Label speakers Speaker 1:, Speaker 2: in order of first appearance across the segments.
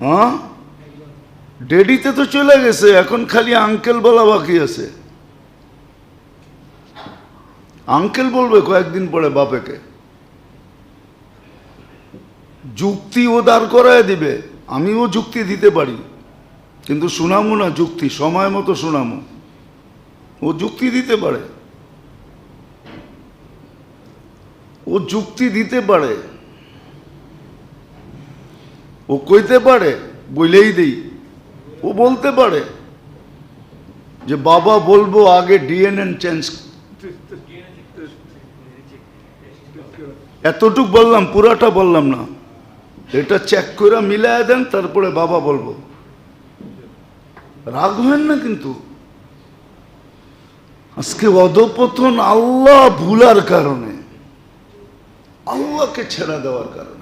Speaker 1: হ্যাঁ? ডেডিতে তো চলে গেছে, এখন খালি আঙ্কেল বলা বাকি আছে। আঙ্কেল বলবে কয়েকদিন পরে বাপেকে। যুক্তি ও দাঁড় করায় দিবে, আমিও যুক্তি দিতে পারি। কিন্তু শোনামো না যুক্তি, সময় মতো শোনামো ও যুক্তি দিতে পারে। ও যুক্তি দিতে পারে। ও কইতে পারে বলেই দেই। ও বলতে পারে যে, বাবা বলব আগে ডিএনএ চেঞ্জ। এতটুক বললাম, পুরাটা বললাম না। এটা চেক করে মিলায় দেন, তারপরে বাবা বলব। রাগ হয় না কিন্তু। আজকে অধপতন আল্লাহ ভুলার কারণে, আল্লাহকে ছেড়া দেওয়ার কারণে।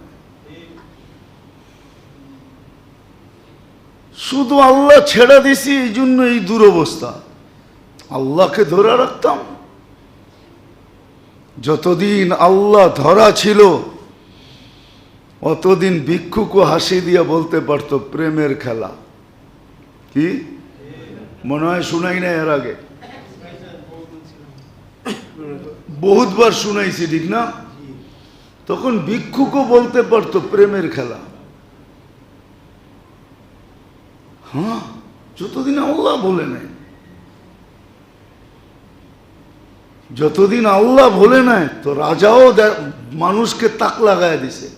Speaker 1: শুধু আল্লাহ ছেড়া দিছি, এই জন্য এই দুরবস্থা। আল্লাহকে ধরে রাখতাম। যতদিন আল্লাহ ধরা ছিল, অতদিন ভিক্ষুকও হাসি দিয়া বলতে পারতো, প্রেমের খেলা। কি? মনে হয় শুনাই না এর আগে। বহুতবার শুনাইছি, ঠিক না? তখন ভিক্ষুকও বলতে পারতো, প্রেমের খেলা। হ্যাঁ? যতদিন আল্লাহ বলে নেয় যতদিন আল্লাহ বলে নেয় তো রাজাও মানুষকে তাক লাগায় দিছে।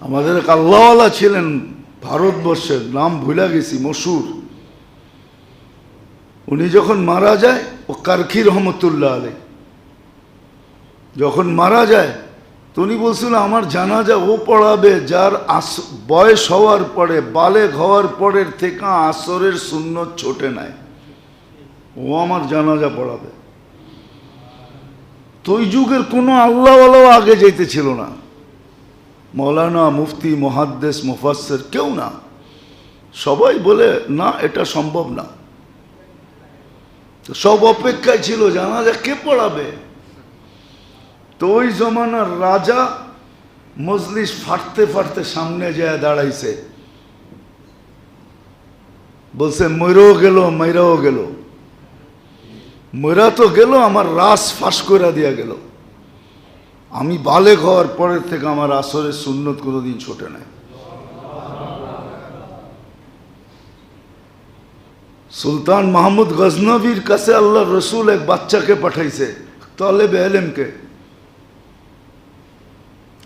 Speaker 1: আমাদের এক আল্লাহওয়ালা ছিলেন ভারতবর্ষের, নাম ভুলে গেছি, মসুর। উনি যখন মারা যায়, ও কারখি রহমতুল্লাহ আলী যখন মারা যায় তো উনি বলছিল, আমার জানাজা ও পড়াবে, যার আস, বয়স হওয়ার পরে বালেক হওয়ার পরের থেকে আসরের শূন্য ছোটে নাই। ও আমার জানাজা পড়াবে। তো ওই যুগের কোনো আল্লাহওয়ালাও আগে যেতে ছিল না। মৌলানা, মুফতি মহাদ্দেশ মুফাসের কেউ না। সবাই বলে, না, এটা সম্ভব না। সব অপেক্ষায় ছিল, জানাজা কে পড়াবে? তো ওই জমানার রাজা মজলিস ফাটতে ফাটতে সামনে যায় দাঁড়াইছে। বলছে ময়রাও গেল ময়রাও গেল। ময়রা তো গেল, আমার রাস ফাঁস করে দিয়া গেল। আমি বালেক হওয়ার পরের থেকে আমার আসরের সুন্নত কোনোদিন ছোটে নাই। সুলতান মাহমুদ গজনবীর কাছে আল্লাহ রসুল এক বাচ্চাকে পাঠাইছে, তলেবে এলেমকে।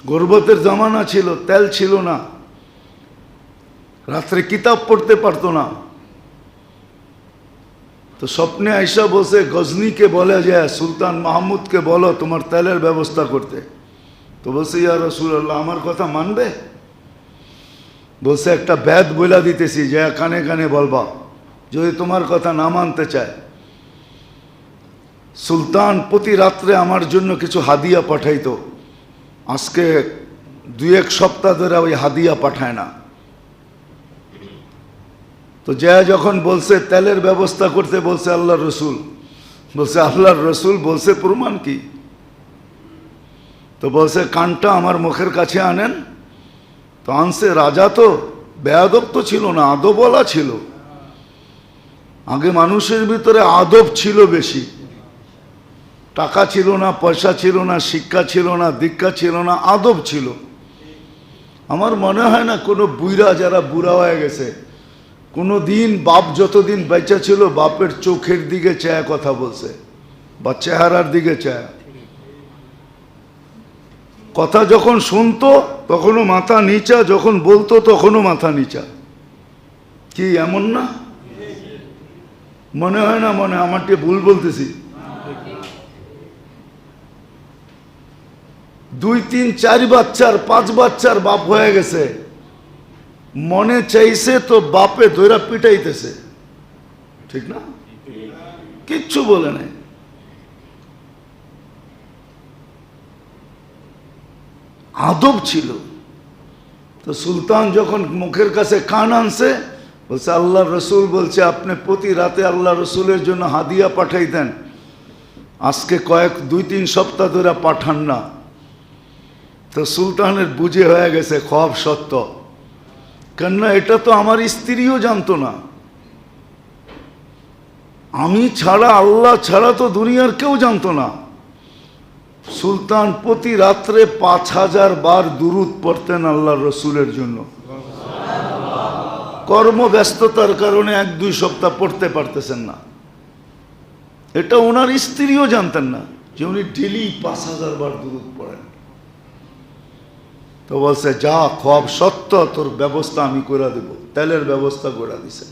Speaker 1: গর্বতের জামানা ছিল, তেল ছিল না। রাত্রে কিতাব পড়তে পারতো না। তো স্বপ্নে আইসা বসে গজনীকে বলে যায় সুলতান মাহমুদকে বলো তোমার তেলের ব্যবস্থা করতে। তো বলছে, ইয়া রসুল্লাহ আমার কথা মানবে? বলছে, একটা ব্যাদ বইলা দিতেছি, যে কানে কানে বলবা। যদি তোমার কথা না মানতে চায়। সুলতান প্রতি রাত্রে আমার জন্য কিছু হাদিয়া পাঠাইতো। আজকে দুই এক সপ্তাহ ধরে ওই হাদিয়া পাঠায় না। তো জয়া যখন বলছে তেলের ব্যবস্থা করতে বলছে আল্লাহ রসুল, বলছে আল্লাহর রসুল বলছে প্রমাণ কি? তো বলছে কানটা আমার মুখের কাছে আনেন। তো আনছে রাজা তো বেয়াদব তো ছিল না, আদবওয়ালা ছিল। আগে মানুষের ভিতরে আদব ছিল বেশি। টাকা ছিল না, পয়সা ছিল না, শিক্ষা ছিল না, দীক্ষা ছিল না, আদব ছিল। আমার মনে হয় না কোনো বুইরা যারা বুড়া হয়ে গেছে। কোনো দিন বাপ যতদিন বেঁচে ছিল, বাপের চোখের দিকে চায় কথা বলছে, বা চেহারার দিকে চায়। কথা যখন শুনতো, তখনও মাথা নিচা, যখন বলতো, তখনও মাথা নিচা। কি, এমন না? মনে হয় না, মনে আমারটি ভুল বলতেছি। দুই, তিন, চার বাচ্চার, পাঁচ বাচ্চার বাপ হয়ে গেছে। মনে চাইছে তো বাপে ধৈরা পিটাইতেছে। ঠিক না? কিচ্ছু বলে নাই। আদব ছিল। তো সুলতান যখন মুখের কাছে কান আনছে, বলছে আল্লাহ রসুল বলছে, আপনি প্রতি রাতে আল্লাহ রসুলের জন্য হাদিয়া পাঠাইতেন। আজকে কয়েক, দুই, তিন সপ্তাহ ধরে পাঠান না। তো সুলতানের বুঝে হয়ে গেছে খব সত্য। কেননা এটা তো আমার স্ত্রীও জানতো না। আমি ছাড়া, আল্লাহ ছাড়া তো দুনিয়ার কেউ জানতো না। সুলতান প্রতি রাত্রে পাঁচ হাজার বার দুরুদ পড়তেন আল্লাহ রসুলের জন্য। কর্মব্যস্ততার কারণে এক, দুই সপ্তাহ পড়তে পারতেছেন না। এটা ওনার স্ত্রীও জানতেন না যে উনি ডেলি পাঁচ হাজার বার দুরুদ পড়েন। তো বলছে, যা খব সত্য, তোর ব্যবস্থা আমি করে দেব। তেলের ব্যবস্থা করে দিছে।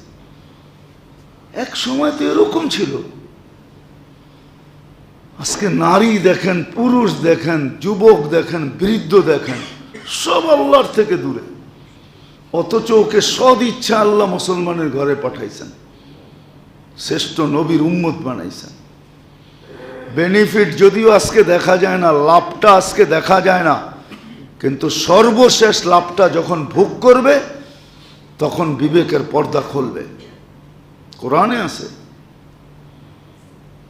Speaker 1: এক সময় তো এরকম ছিল। আজকে নারী দেখেন, পুরুষ দেখেন, যুবক দেখেন, বৃদ্ধ দেখেন, সব আল্লাহর থেকে দূরে। অথচ ওকে সদ ইচ্ছা আল্লাহ মুসলমানের ঘরে পাঠাইছেন। শ্রেষ্ঠ নবীর উম্মত বানাইছেন। বেনিফিট যদিও আজকে দেখা যায় না, লাভটা আজকে দেখা যায় না কিন্তু সর্বশেষ লাভটা যখন ভোগ করবে, তখন বিবেকের পর্দা খুলবে। কোরআনে আছে,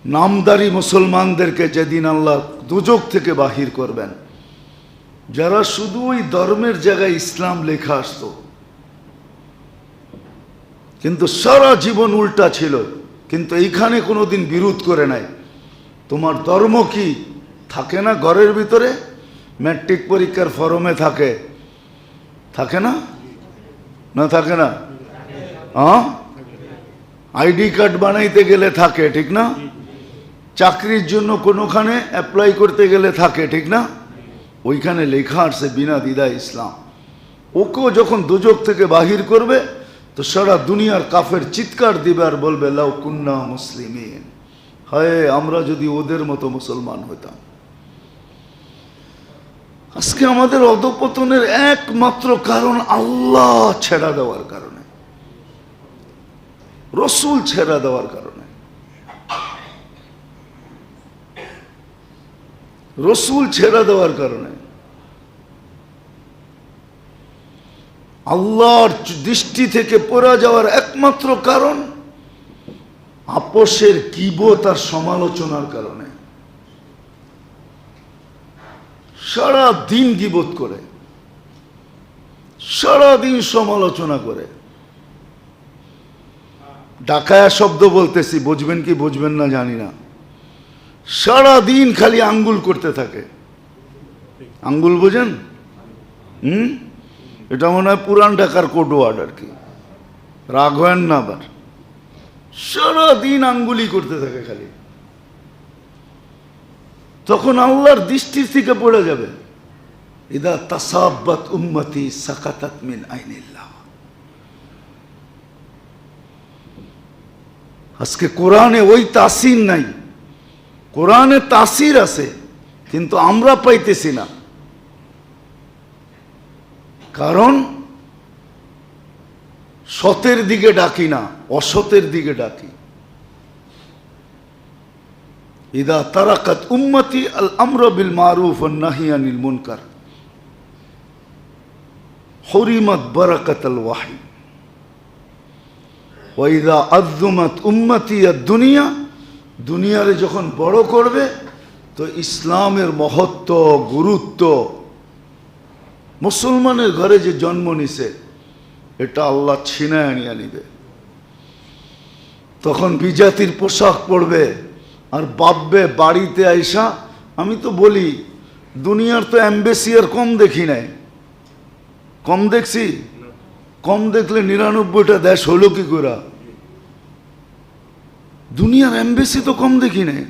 Speaker 1: নামদারি মুসলমানদেরকে যেদিন আল্লাহ দুজক থেকে বাহির করবেন, যারা শুধু ওই ধর্মের জায়গায় ইসলাম লেখা আসতো, কিন্তু সারা জীবন উল্টা ছিল, কিন্তু এইখানে কোনোদিন বিরোধ করে নাই। তোমার ধর্ম কি থাকে না ঘরের ভিতরে? ম্যাট্রিক পরীক্ষার ফরমে থাকে। থাকে না? না থাকে না? হ্যাঁ আইডি কার্ড বানাইতে গেলে থাকে, ঠিক না? চাকরির জন্য কোনোখানে অ্যাপ্লাই করতে গেলে থাকে, ঠিক না? ওইখানে লেখা আসছে বিনা দিদা ইসলাম। ওকেও যখন দুজক থেকে বাহির করবে, তো সারা দুনিয়ার কাফের চিৎকার দিবে আর বলবে, লাউ কুন্না মুসলিমিন। হায়, আমরা যদি ওদের মতো মুসলমান হইতাম। আজকে আমাদের অধপতনের একমাত্র কারণ আল্লাহ ছেড়া দেওয়ার কারণে। রসুল ছেড়া দেওয়ার কারণে। রসুল ছেড়া দেওয়ার কারণে। আল্লাহর দৃষ্টি থেকে পড়া যাওয়ার একমাত্র কারণ, আপোষের কিবত আর সমালোচনার কারণে। সারা দিন গিবোধ করে সারা দিন সমালোচনা করে। ডাকায়া শব্দ বলতেছি, বুঝবেন কি বুঝবেন না জানি না। সারা দিন খালি আঙ্গুল করতে থাকে। আঙ্গুল বোঝেন? হুম? এটা মনে হয় পুরান ঢাকার কোড ওয়ার্ড আর কি। রাগ হয় না আবার। সারা দিন আঙ্গুলি করতে থাকে খালি। তখন আল্লাহর দৃষ্টির থেকে পড়ে যাবে। ইদা তাসাব্বাত উম্মতি সাকাতাত মিন আইনিল্লাহ। আজকে কোরআনে ওই তাসির নাই। কোরআনে তাসির আছে, কিন্তু আমরা পাইতেছি না। কারণ সতের দিকে ডাকি না, অসতের দিকে ডাকি। ইদা তারাকাত উম্মতি আল আমর বিল মারুফ নাহিয়ানিল মুনকার। হরিমত বরকত আল ওয়াহি। ওইদা আদুমত উম্মতি দুনিয়া। দুনিয়ারে যখন বড় করবে, তো ইসলামের মহত্ব, গুরুত্ব। মুসলমানের ঘরে যে জন্ম নিছে, এটা আল্লাহ ছিনায় আনিয়া নিবে। তখন বিজাতির পোশাক পরবে। আর বাপবে বাড়িতে আইসা, আমি তো বলি, দুনিয়ার তো অ্যাম্বেসি আর কম দেখি নাই। কম দেখছি? কম দেখলে নিরানব্বইটা দেশ হলো কি করে? দুনিয়ার অ্যাম্বেসি তো কম দেখি নাই।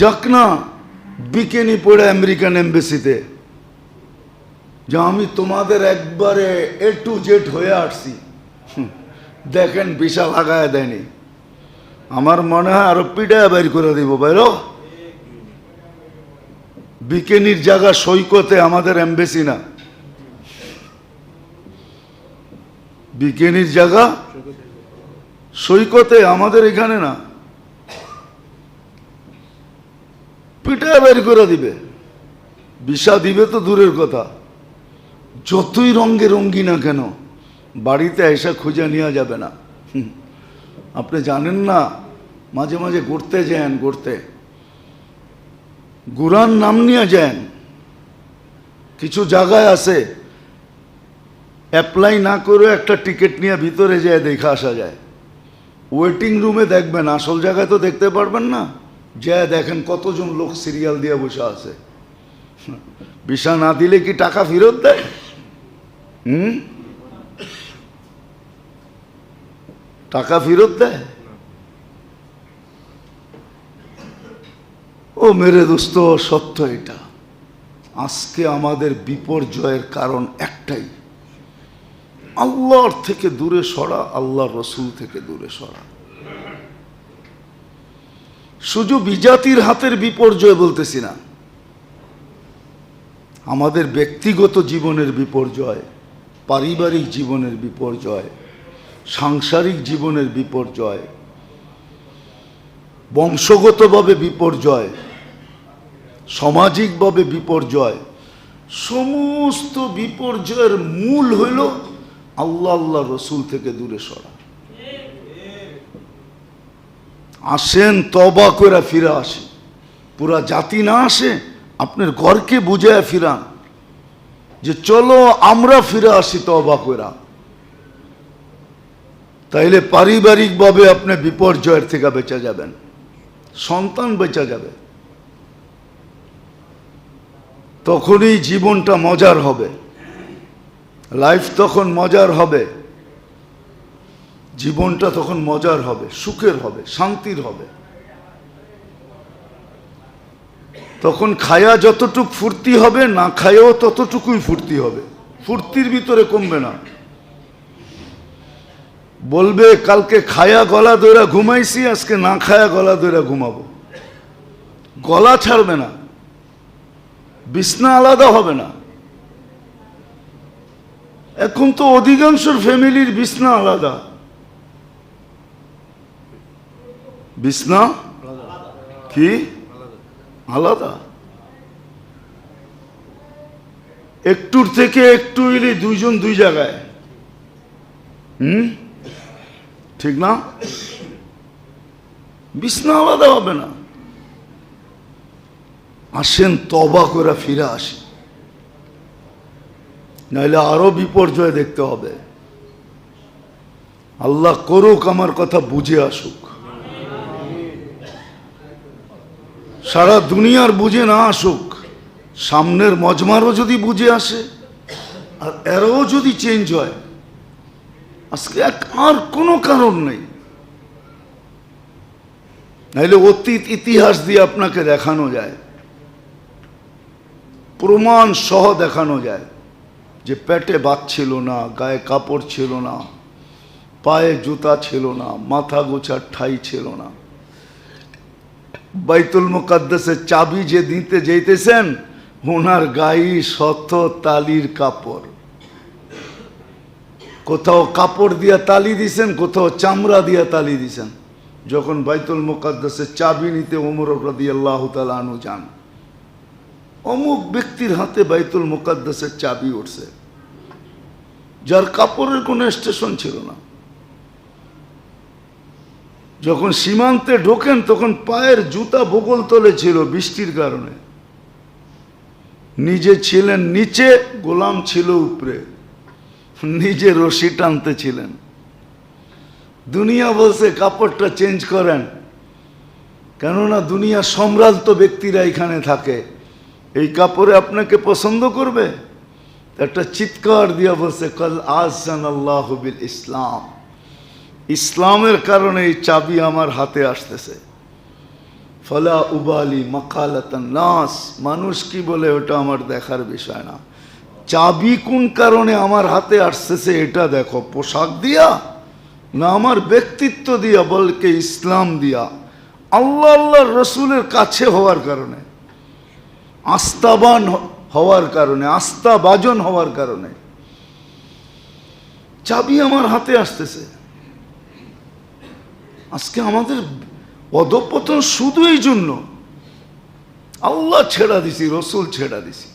Speaker 1: যাক না, বিকেনি পড়ে আমেরিকান এম্বাসিতে যে আমি তোমাদের একবারে এ টু জেড হয়ে আসছি। দেখেন বিশাল লাগায় দেয়নি। আমার মনে হয় আরও পিডায় বের করে দিব বাইরো বিকেনির জায়গা সৈকতে আমাদের এম্বাসি না। বিকেনির জায়গা সৈকতে আমাদের এখানে না। পিঠা বের করে দিবে। বিষা দিবে তো দূরের কথা। যতই রঙ্গে রঙ্গি না কেন, বাড়িতে এসে খুঁজে নেওয়া যাবে না। আপনি জানেন না, মাঝে মাঝে ঘুরতে যান, ঘুরতে। গুরান নাম নিয়ে যান। কিছু জায়গায় আছে অ্যাপ্লাই না করে একটা টিকিট নিয়ে ভিতরে যায় দেখে আসা যায়। ওয়েটিং রুমে দেখবেন, আসল জায়গায় তো দেখতে পারবেন না। যা দেখেন কতজন লোক সিরিয়াল দিয়ে বসে আছে। ভিসা না দিলে কি টাকা ফেরত দেয়? হুম? টাকা ফেরত দেয়? ও মেরে দোস্ত, সত্য এটা। আজকে আমাদের বিপর্যয়ের কারণ একটাই। আল্লাহর থেকে দূরে সরা, আল্লাহর রসুল থেকে দূরে সরা। শুধু বিজাতির হাতের বিপর্যয় বলতেছি না, আমাদের ব্যক্তিগত জীবনের বিপর্যয়, পারিবারিক জীবনের বিপর্যয় সাংসারিক জীবনের বিপর্যয়, বংশগতভাবে বিপর্যয়, সামাজিকভাবে বিপর্যয়, সমস্ত বিপর্যয়ের মূল হইল আল্লাহ আল্লাহ রসুল থেকে দূরে সরা। আসেন তবা করে ফিরে আসে পুরা জাতি না আসে, আপনার ঘরকে বুঝায় ফিরান। যে চলো আমরা ফিরে আসি তবা করা তাইলে পারিবারিকভাবে আপনি বিপর্যয়ের থেকে বেঁচে যাবেন। সন্তান বেঁচে যাবে। তখনই জীবনটা মজার হবে। লাইফ তখন মজার হবে। জীবনটা তখন মজার হবে, সুখের হবে, শান্তির হবে। তখন খায়া যতটুক ফুর্তি হবে, না খায়াও ততটুকুই ফুর্তি হবে। ফুর্তির ভিতরে কমবে না। বলবে, কালকে খায়া গলা দইরা ঘুমাইছি, আজকে না খায়া গলা দইরা ঘুমাবো। গলা ছাড়বে না, বিছনা আলাদা হবে না। এখন তো অধিকাংশের ফ্যামিলির বিছনা আলাদা। বিছনা কি? আলাদা। একটুর থেকে একটু এলে দুইজন দুই জায়গায়। হুম? ঠিক না? বিছনা আলাদা হবে না। আসেন তবা করে ফিরে আসি। নাহলে আরও বিপর্যয় দেখতে হবে। আল্লাহ করুক আমার কথা বুঝে আসুক। সারা দুনিয়ার বুঝে না আসুক, সামনের মজমারও যদি বুঝে আসে, আর এরও যদি চেঞ্জ হয় আজকে আর কোনো কারণ নেই। নাইলে অতীত ইতিহাস দিয়ে আপনাকে দেখানো যায়। প্রমাণ সহ দেখানো যায় যে পেটে বাত ছিল না, গায়ে কাপড় ছিল না, পায়ে জুতা ছিল না, মাথা গোছার ঠাই ছিল না। বাইতুল মুকাদ্দাসের চাবি যে দিতে যেতেছেন, ওনার গায়ে শত তালির কাপড়। কোথাও কাপড় দিয়া তালি দিছেন, কোথাও চামড়া দিয়া তালি দিছেন। যখন বাইতুল মুকাদ্দাসের চাবি নিতে ওমর রাদি আল্লাহ তালু যান, অমুক ব্যক্তির হাতে বাইতুল মুকাদ্দাসের চাবি উঠছে। যার কাপড়ের কোনো স্টেশন ছিল না। যখন সীমান্তে ঢোকেন, তখন পায়ের জুতা ভূগোল তলে ছিল বৃষ্টির কারণে। নিজে ছিলেন নিচে, গোলাম ছিল উপরে। নিজে রশি টানতে ছিলেন দুনিয়া বলছে, কাপড়টা চেঞ্জ করেন। কেননা দুনিয়া সম্রান্ত ব্যক্তিরা এখানে থাকে। এই কাপড়ে আপনাকে পছন্দ করবে? একটা চিৎকার দিয়া বলছে, কল আজান আল্লাহ বিল ইসলাম। ইসলামের কারণে এই চাবি আমার হাতে আসতেছে। ফলা উবালি মকালাতান নাস। মানুষ কি বলে, ওটা আমার দেখার বিষয় না। চাবি কোন কারণে আমার হাতে আসতেছে এটা দেখো। পোশাক দিয়া না আমার ব্যক্তিত্ব দিয়া, বলকে ইসলাম দিয়া। আল্লাহ আল্লাহ রসুলের কাছে হওয়ার কারণে, আস্থাবান হওয়ার কারণে আস্থাবাজন হওয়ার কারণে চাবি আমার হাতে আসতেছে। আজকে আমাদের অধপতন শুধু এই জন্য। আল্লাহ ছেড়া দিছি, রসুল ছেড়া দিছি।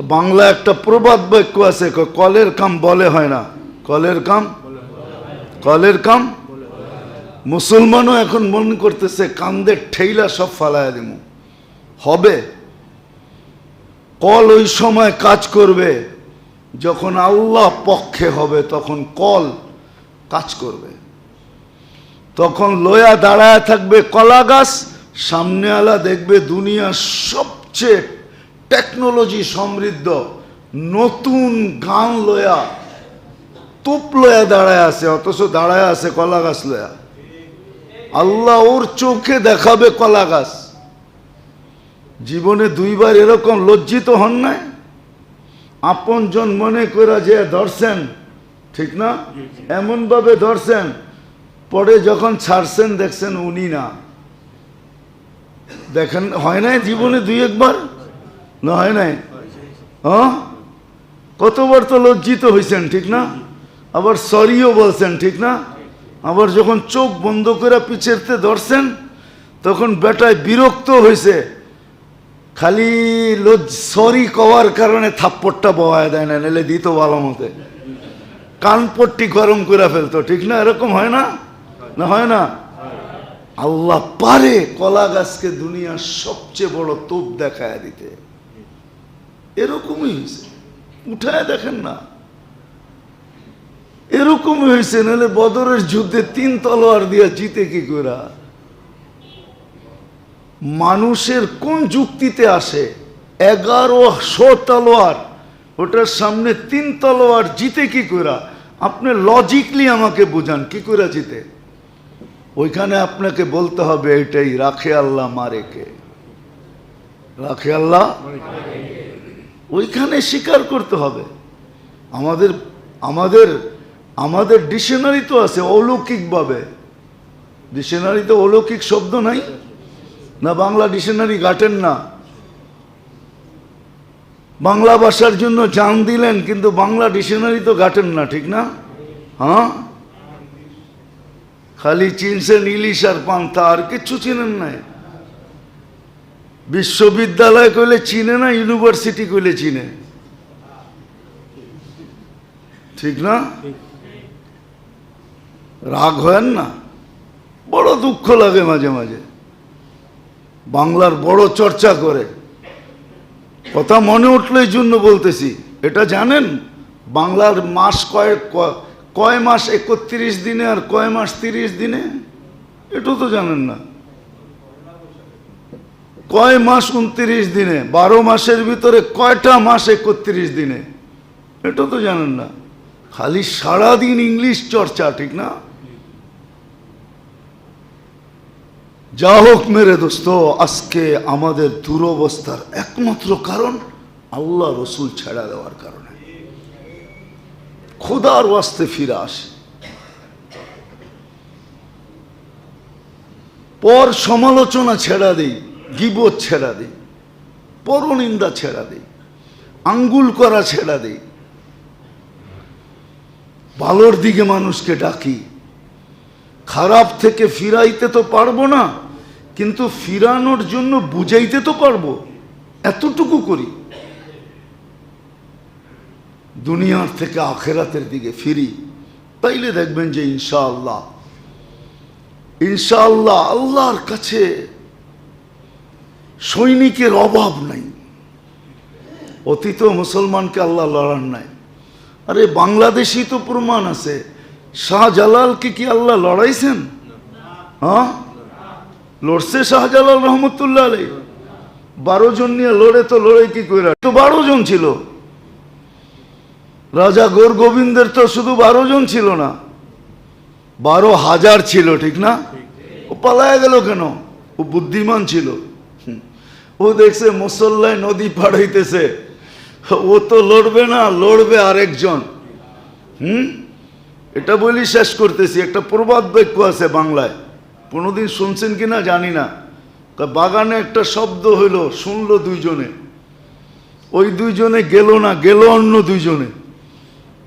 Speaker 1: তো বাংলা একটা প্রবাদ বাক্য আছে কলের কাম বলে হয় না। কলের কাম? কলের কাম? মুসলমানও এখন মনে করতেছে, কান্দের ঠেইলা সব ফালায় দিব হবে। কল ওই সময় কাজ করবে, যখন আল্লাহ পক্ষে হবে, তখন কল কাজ করবে। তখন লোয়া দাঁড়ায় থাকবে কলা গাছ সামনে আলা দেখবে দুনিয়ার সবচেয়ে টেকনোলজি সমৃদ্ধ, নতুন গান লয়া, তুপ লয়া দাঁড়ায় আছে, অথচ দাঁড়ায় আছে কলা গাছ লয়া। আল্লাহ ওর চোখে দেখাবে কলা গাছ। জীবনে দুইবার এরকম লজ্জিত হন নাই? আপনজন মনে করে যে ধরছেন, ঠিক না? এমনভাবে ধরছেন, পরে যখন ছাড়ছেন দেখছেন উনি না। দেখেন, হয় নাই জীবনে দুই একবার? না, হয় নাই? হ্যাঁ? কতবার তো লজ্জিত হয়েছেন ঠিক না? আবার সরিও বলছেন, ঠিক না? আবার যখন চোখ বন্ধ করে পিছেরতে ধরছেন, তখন বেটায় বিরক্ত হয়েছে খালি সরি কওয়ার কারণে থাপ্পড়টা বওয়ায় দেয় না, নাহলে দিত ভালো মতে। কানপট্টি গরম করে ফেলতো, ঠিক না? এরকম হয় না? না, হয় না? আল্লাহ পারে কলা গাছকে দুনিয়ার সবচেয়ে বড় তোপ দেখায় দিতে। এরকমই হয়েছে। উঠায় দেখেন না। এরকমই হয়েছে, নাহলে বদরের যুদ্ধে তিন তলোয়ার দিয়া জিতে কি করে মানুষের কোন যুক্তিতে আসে? এগারো শো তলোয়ার, ওটার সামনে তিন তলোয়ার জিতে কি করে আপনি লজিকলি আমাকে বোঝান, কি করে জিতে? ওইখানে আপনাকে বলতে হবে এটাই রাখে আল্লাহ মারে কে রাখে আল্লাহ ওইখানে স্বীকার করতে হবে। আমাদের আমাদের আমাদের ডিকশনারি তো আছে অলৌকিকভাবে। ডিকশনারিতে অলৌকিক শব্দ নাই, না বাংলা ডিকশনারি ঘাটেন না। বাংলা ভাষার জন্য জান দিলেন, কিন্তু বাংলা ডিকশনারি তো ঘাটেন না, ঠিক না? হ্যাঁ? খালি চিনছেন ইলিশ আর পান্তা, আর কিচ্ছু চিনেন নাই। বিশ্ববিদ্যালয় কইলে চিনে না, ইউনিভার্সিটি কইলে চিনে? ঠিক না? রাগ হয় না? বড় দুঃখ লাগে মাঝে মাঝে। বাংলার বড় চর্চা করে। কথা মনে উঠল এই জন্য বলতেছি, এটা জানেন? বাংলার মাস কয়েক, কয় মাস একত্রিশ দিনে আর কয় মাস তিরিশ দিনে? এটা তো জানেন না। কয় মাস উনত্রিশ দিনে? বারো মাসের ভিতরে কয়টা মাস একত্রিশ দিনে? এটা তো জানেন না। খালি সারাদিন ইংলিশ চর্চা, ঠিক না? যা হোক মেরে দোস্ত, আজকে আমাদের দুরবস্থার একমাত্র কারণ আল্লাহ রসুল ছেড়া দেওয়ার কারণে। খোদার ওয়াস্তে ফিরে আসে। পর সমালোচনা ছেড়া দেই। গিবত ছেড়া দেই পরনিন্দা ছেড়া দেই আঙ্গুল করা ছেড়া দেই ভালোর দিকে মানুষকে ডাকি, খারাপ থেকে ফিরাইতে তো পারব না, কিন্তু ফিরানোর জন্য বুঝাইতে তো পারব, এতটুকু করি। দুনিয়ার থেকে আখেরাতের দিকে ফিরি, তাইলে দেখবেন যে ইনশাআল্লাহ ইনশাআল্লাহ আল্লাহর কাছে সৈনিকের অভাব নাই। অতীত মুসলমানকে আল্লাহ লড়ান নাই। আরে বাংলাদেশি তো প্রমাণ আছে। শাহজালালকে কি আল্লাহ লড়াইছেন? হ্যাঁ? লড়ছে শাহজালাল রহমতুল্লাহ আলাই বারো জন নিয়ে লড়ে তো লড়াই কি করে? তো বারো জন ছিল। রাজা গোর গোবিন্দের তো শুধু বারো জন ছিল না। বারো হাজার ছিল, ঠিক না? ও পালায় গেল কেন? ও বুদ্ধিমান ছিল। ও দেখছে মুসল্লায় নদী পার হইতেছে। ও তো লড়বে না, লড়বে আরেকজন। হুম? এটা বলি শেষ করতেছি, একটা প্রবাদ বাক্য আছে বাংলায়। কোনোদিন শুনছেন কি না জানি না। বাগানে একটা শব্দ হইল, শুনলো দুইজনে। ওই দুইজনে গেল না, গেল অন্য দুইজনে।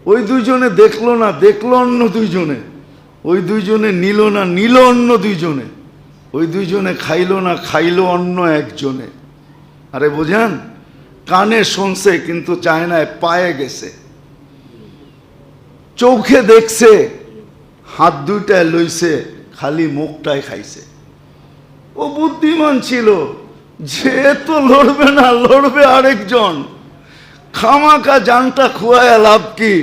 Speaker 1: ওই দুইজনে দেখল না, দেখল অন্য দুইজনে। ওই দুইজনে নিল না, নিল অন্য দুইজনে। ওই দুইজনে খাইলো না, খাইলো অন্য একজনে। আরে বোঝেন? কানে শুনছে কিন্তু চায়নায় পায়ে গেছে। চোখে দেখছে, হাত দুইটায় লইছে, খালি মুখটায় খাইছে। ও বুদ্ধিমান ছিল, যে তো লড়বে না, লড়বে আরেকজন। খামাকা জানটা খুয়ায় লাভ কি?